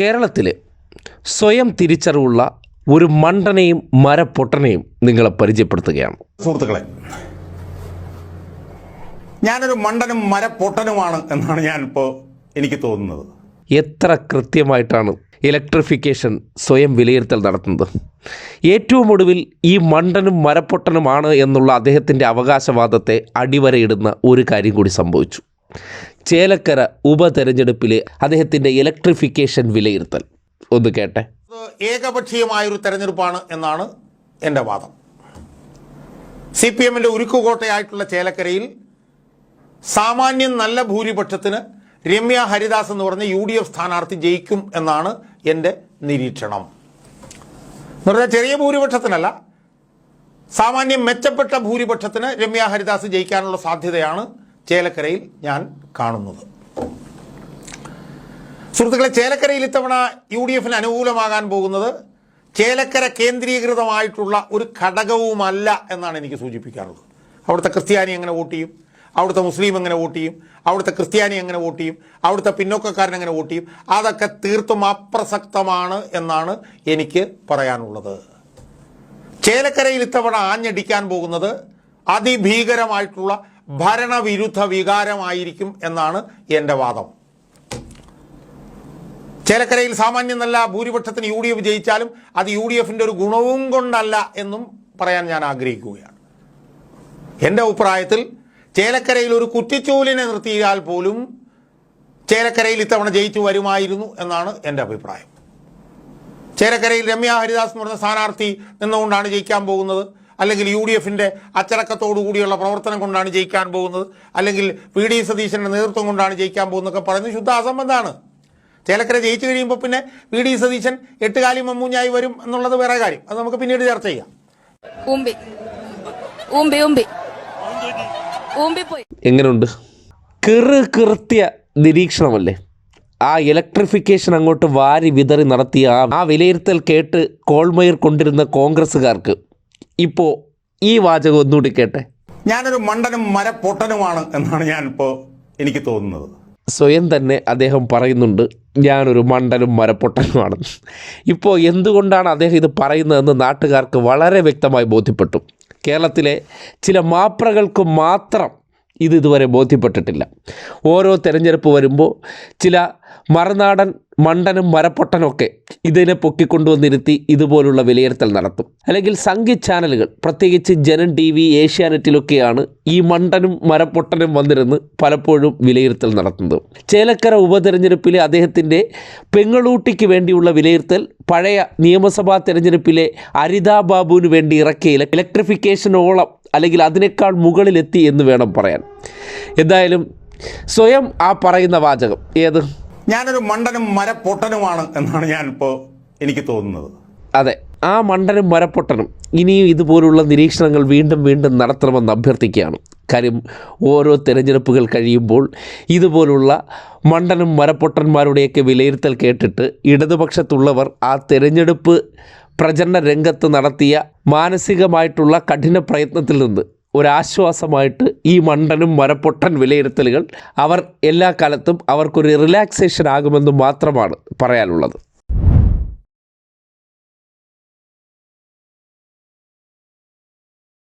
കേരളത്തിൽ സ്വയം തിരിച്ചറിവുള്ള ഒരു മണ്ടനെയും മരപ്പൊട്ടനെയും നിങ്ങളെ പരിചയപ്പെടുത്തുകയാണ്. സുഹൃത്തുക്കളെ ഞാനൊരു മണ്ടനും മരപ്പൊട്ടനുമാണ് എന്നാണ് ഞാനിപ്പോൾ എനിക്ക് തോന്നുന്നത്. എത്ര കൃത്യമായിട്ടാണ് ഇലക്ട്രിഫിക്കേഷൻ സ്വയം വിലയിരുത്തൽ നടത്തുന്നത്? ഏറ്റവും ഒടുവിൽ ഈ മണ്ടനും മരപ്പൊട്ടനുമാണ് എന്നുള്ള അദ്ദേഹത്തിന്റെ അവകാശവാദത്തെ അടിവരയിടുന്ന ഒരു കാര്യം കൂടി സംഭവിച്ചു. ചേലക്കര ഉപതെരഞ്ഞെടുപ്പിലെ അദ്ദേഹത്തിന്റെ ഇലക്ട്രിഫിക്കേഷൻ വിലയിരുത്തൽ. ഒന്ന് കേട്ടെ. ഏകപക്ഷീയമായൊരു തെരഞ്ഞെടുപ്പാണ് എന്നാണ് എന്റെ വാദം. സി പി എമ്മിന്റെ ഉരുക്കുകോട്ടയായിട്ടുള്ള ചേലക്കരയിൽ സാമാന്യം നല്ല ഭൂരിപക്ഷത്തിന് രമ്യ ഹരിദാസ് എന്ന് പറഞ്ഞ യു ഡി എഫ് സ്ഥാനാർത്ഥി ജയിക്കും എന്നാണ് എന്റെ നിരീക്ഷണം. എന്ന് പറഞ്ഞാൽ ചെറിയ ഭൂരിപക്ഷത്തിനല്ല സാമാന്യം മെച്ചപ്പെട്ട ഭൂരിപക്ഷത്തിന് രമ്യ ഹരിദാസ് ജയിക്കാനുള്ള സാധ്യതയാണ് ചേലക്കരയിൽ ഞാൻ കാണുന്നത്. സുഹൃത്തുക്കളെ ചേലക്കരയിൽ ഇത്തവണ യു ഡി എഫിന് അനുകൂലമാകാൻ പോകുന്നത് ചേലക്കര കേന്ദ്രീകൃതമായിട്ടുള്ള ഒരു ഘടകവുമല്ല എന്നാണ് എനിക്ക് സൂചിപ്പിക്കാറുള്ളത് അവിടുത്തെ ക്രിസ്ത്യാനി എങ്ങനെ വോട്ട് ചെയ്യും? അവിടുത്തെ മുസ്ലിം എങ്ങനെ വോട്ട് ചെയ്യും? അവിടുത്തെ ക്രിസ്ത്യാനി എങ്ങനെ വോട്ട് ചെയ്യും? അവിടുത്തെ പിന്നോക്കക്കാരൻ എങ്ങനെ വോട്ട് ചെയ്യും? അതൊക്കെ തീർത്തും അപ്രസക്തമാണ് എന്നാണ് എനിക്ക് പറയാനുള്ളത്. ചേലക്കരയിൽ ഇത്തവണ ആഞ്ഞടിക്കാൻ പോകുന്നത് അതിഭീകരമായിട്ടുള്ള ഭരണവിരുദ്ധ വികാരമായിരിക്കും എന്നാണ് എന്റെ വാദം. ചേലക്കരയിൽ സാമാന്യം നല്ല ഭൂരിപക്ഷത്തിന് യു ഡി എഫ് ജയിച്ചാലും അത് യു ഡി എഫിന്റെ ഒരു ഗുണവും കൊണ്ടല്ല എന്നും പറയാൻ ഞാൻ ആഗ്രഹിക്കുകയാണ്. എന്റെ അഭിപ്രായത്തിൽ ചേലക്കരയിൽ ഒരു കുറ്റിച്ചൂലിനെ നിർത്തിയാൽ പോലും ചേലക്കരയിൽ ഇത്തവണ ജയിച്ചു വരുമായിരുന്നു എന്നാണ് എന്റെ അഭിപ്രായം. ചേലക്കരയിൽ രമ്യ ഹരിദാസ് എന്ന് പറഞ്ഞ സ്ഥാനാർത്ഥി നിന്നുകൊണ്ടാണ് ജയിക്കാൻ പോകുന്നത്. അല്ലെങ്കിൽ യു ഡി എഫിന്റെ അച്ചടക്കത്തോടു കൂടിയുള്ള പ്രവർത്തനം കൊണ്ടാണ് ജയിക്കാൻ പോകുന്നത്. അല്ലെങ്കിൽ വി ഡി സതീശന്റെ നേതൃത്വം കൊണ്ടാണ് ജയിക്കാൻ പോകുന്നതൊക്കെ പറയുന്നത് ശുദ്ധ അസംബന്ധമാണ്. ചേലക്കര ജയിച്ചു കഴിയുമ്പോൾ പിന്നെ വി ഡി സതീശൻ എട്ടുകാലി മമ്മൂഞ്ഞായി വരും എന്നുള്ളത് വേറെ കാര്യം. അത് നമുക്ക് പിന്നീട് ചർച്ച ചെയ്യാം. എങ്ങനെയുണ്ട് കിറ് കൃത്യ നിരീക്ഷണമല്ലേ? ആ ഇലക്ട്രിഫിക്കേഷൻ അങ്ങോട്ട് വാരി വിതറി നടത്തിയ ആ ആ വിലയിരുത്തൽ കേട്ട് കോൾമയിർ കൊണ്ടിരുന്ന കോൺഗ്രസ്സുകാർക്ക് ഇപ്പോൾ ഈ വാചകം ഒന്നുകൂടി കേട്ടെ. ഞാനൊരു മണ്ടനും മരപ്പൊട്ടനുമാണ് എന്നാണ് ഞാൻ ഇപ്പോ എനിക്ക് തോന്നുന്നത്. സ്വയം തന്നെ അദ്ദേഹം പറയുന്നുണ്ട് ഞാനൊരു മണ്ടനും മരപ്പൊട്ടനുമാണ്. ഇപ്പോൾ എന്തുകൊണ്ടാണ് അദ്ദേഹം ഇത് പറയുന്നതെന്ന് നാട്ടുകാർക്ക് വളരെ വ്യക്തമായി ബോധ്യപ്പെട്ടു. കേരളത്തിലെ ചില മാപ്രകൾക്ക് മാത്രം ഇത് ഇതുവരെ ബോധ്യപ്പെട്ടിട്ടില്ല. ഓരോ തെരഞ്ഞെടുപ്പ് വരുമ്പോൾ ചില മറുനാടൻ മണ്ടനും മരപ്പൊട്ടനൊക്കെ ഇതിനെ പൊക്കിക്കൊണ്ടുവന്നിരുത്തി ഇതുപോലുള്ള വിലയിരുത്തൽ നടത്തും. അല്ലെങ്കിൽ സംഘി ചാനലുകൾ പ്രത്യേകിച്ച് ജനൻ ടി വി ഏഷ്യാനെറ്റിലൊക്കെയാണ് ഈ മണ്ടനും മരപ്പൊട്ടനും വന്നിരുന്ന് പലപ്പോഴും വിലയിരുത്തൽ നടത്തുന്നത്. ചേലക്കര ഉപതെരഞ്ഞെടുപ്പിലെ അദ്ദേഹത്തിന്റെ പെങ്ങളൂട്ടിക്ക് വേണ്ടിയുള്ള വിലയിരുത്തൽ പഴയ നിയമസഭാ തെരഞ്ഞെടുപ്പിലെ അരിതാ ബാബുവിന് വേണ്ടി ഇറക്കിയ ഇലക്ട്രിഫിക്കേഷനോളം അല്ലെങ്കിൽ അതിനേക്കാൾ മുകളിലെത്തി എന്ന് വേണം പറയാൻ. എന്തായാലും സ്വയം ആ പറയുന്ന വാചകം ഏത്? ഞാനൊരു മണ്ടനും മരപ്പൊട്ടനുമാണ് എന്നാണ് ഞാനിപ്പോൾ എനിക്ക് തോന്നുന്നത്. അതെ ആ മണ്ടനും മരപ്പൊട്ടനും ഇനിയും ഇതുപോലുള്ള നിരീക്ഷണങ്ങൾ വീണ്ടും വീണ്ടും നടത്തണമെന്ന് അഭ്യർത്ഥിക്കുകയാണ്. കാര്യം ഓരോ തിരഞ്ഞെടുപ്പുകൾ കഴിയുമ്പോൾ ഇതുപോലുള്ള മണ്ടനും മരപ്പൊട്ടന്മാരുടെയൊക്കെ വിലയിരുത്തൽ കേട്ടിട്ട് ഇടതുപക്ഷത്തുള്ളവർ ആ തിരഞ്ഞെടുപ്പ് പ്രചരണ രംഗത്ത് നടത്തിയ മാനസികമായിട്ടുള്ള കഠിന പ്രയത്നത്തിൽ നിന്ന് ഒരാശ്വാസമായിട്ട് ഈ മണ്ടനും മരപ്പൊട്ടൻ വിലയിരുത്തലുകൾ അവർ എല്ലാ കാലത്തും അവർക്കൊരു റിലാക്സേഷൻ ആകുമെന്ന് മാത്രമാണ് പറയാനുള്ളത്.